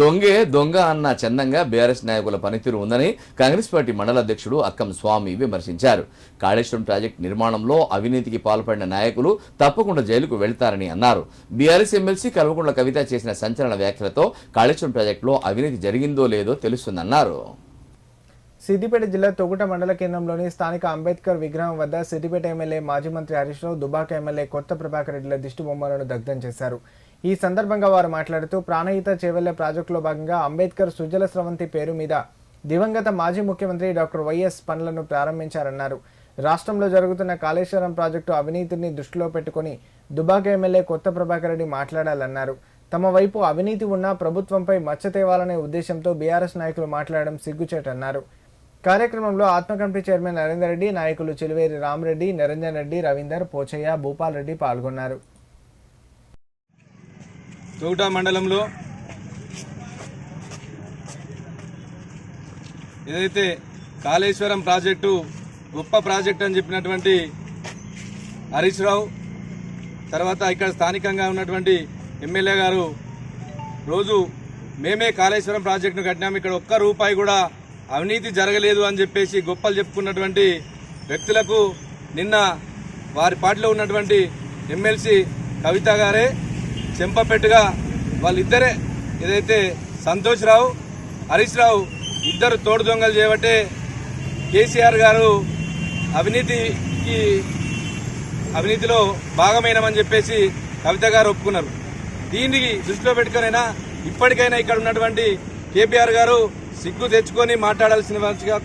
దొంగే దొంగ అన్న చందంగా బీఆర్ఎస్ నాయకుల పనితీరు ఉందని కాంగ్రెస్ పార్టీ మండల అధ్యక్షుడు అక్కం స్వామి విమర్శించారు. కాళేశ్వరం ప్రాజెక్టు నిర్మాణంలో అవినీతికి పాల్పడిన నాయకులు తప్పకుండా జైలుకు వెళ్తారని అన్నారు. బీఆర్ఎస్ ఎమ్మెల్సీ కల్వకుంట్ల కవిత చేసిన సంచలన వ్యాఖ్యలతో కాళేశ్వరం ప్రాజెక్టులో అవినీతి జరిగిందో లేదో తెలుస్తుందన్నారు. సిద్దిపేట జిల్లా తొగుట మండల కేంద్రంలోని స్థానిక అంబేద్కర్ విగ్రహం వద్ద సిద్దిపేట ఎమ్మెల్యే మాజీ మంత్రి హరీష్ రావు దుబాక ఎమ్మెల్యే కొత్త ప్రభాకర్ రెడ్డిల దిష్టి బొమ్మలను దగ్ధం చేశారు. ఈ సందర్భంగా వారు మాట్లాడుతూ ప్రాణహిత చేవల్లె ప్రాజెక్టులో భాగంగా అంబేద్కర్ సుజల స్రవంతి పేరు మీద దివంగత మాజీ ముఖ్యమంత్రి డాక్టర్ వైఎస్ పనులను ప్రారంభించారన్నారు. రాష్ట్రంలో జరుగుతున్న కాళేశ్వరం ప్రాజెక్టు అవినీతిని దృష్టిలో పెట్టుకుని దుబాక ఎమ్మెల్యే కొత్త ప్రభాకర్ రెడ్డి మాట్లాడాలన్నారు. తమ వైపు అవినీతి ఉన్నా ప్రభుత్వంపై మచ్చ తేవాలనే ఉద్దేశంతో బీఆర్ఎస్ నాయకులు మాట్లాడడం సిగ్గుచేటన్నారు. కార్యక్రమంలో ఆత్మ కమిటీ చైర్మన్ నరేందర్ రెడ్డి నాయకులు చిలువేరి రామరెడ్డి నిరంజన్ రెడ్డి రవీందర్ పోచయ్య భూపాల్ రెడ్డి పాల్గొన్నారు. తోట మండలంలో ఏదైతే కాళేశ్వరం ప్రాజెక్టు గొప్ప ప్రాజెక్ట్ అని చెప్పినటువంటి హరీష్ రావు తర్వాత ఇక్కడ స్థానికంగా ఉన్నటువంటి ఎమ్మెల్యే గారు రోజు మేమే కాళేశ్వరం ప్రాజెక్టును కట్టినాం. ఇక్కడ ఒక్క రూపాయి కూడా అవినీతి జరగలేదు అని చెప్పేసి గొప్పలు చెప్పుకున్నటువంటి వ్యక్తులకు నిన్న వారి పార్టీలో ఉన్నటువంటి ఎమ్మెల్సీ కవిత గారే చెంపపెట్టుగా వాళ్ళిద్దరే ఏదైతే సంతోష్ రావు హరీష్ రావు ఇద్దరు తోడు దొంగలు చేయబట్టే కేసీఆర్ గారు అవినీతికి అవినీతిలో భాగమైనమని చెప్పేసి కవిత గారు ఒప్పుకున్నారు. దీనికి దృష్టిలో పెట్టుకునైనా ఇప్పటికైనా ఇక్కడ ఉన్నటువంటి కేపీఆర్ గారు సిగ్గు తెచ్చుకొని మాట్లాడాల్సిన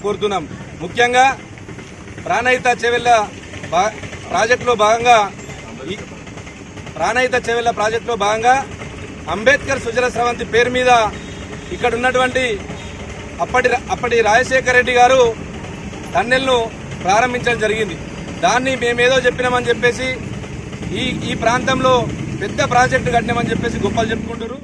కోరుతున్నాం. ముఖ్యంగా ప్రాణహిత చెవెళ్ళ ప్రాజెక్టులో భాగంగా ప్రాణహిత చెవెళ్ళ ప్రాజెక్టులో భాగంగా అంబేద్కర్ సుజల స్రవంతి పేరు మీద ఇక్కడ ఉన్నటువంటి అప్పటి అప్పటి రాజశేఖర రెడ్డి గారు టన్నెల్ను ప్రారంభించడం జరిగింది. దాన్ని మేమేదో చెప్పినామని చెప్పేసి ఈ ఈ ప్రాంతంలో పెద్ద ప్రాజెక్టు కట్టినామని చెప్పేసి గొప్పలు చెప్పుకుంటారు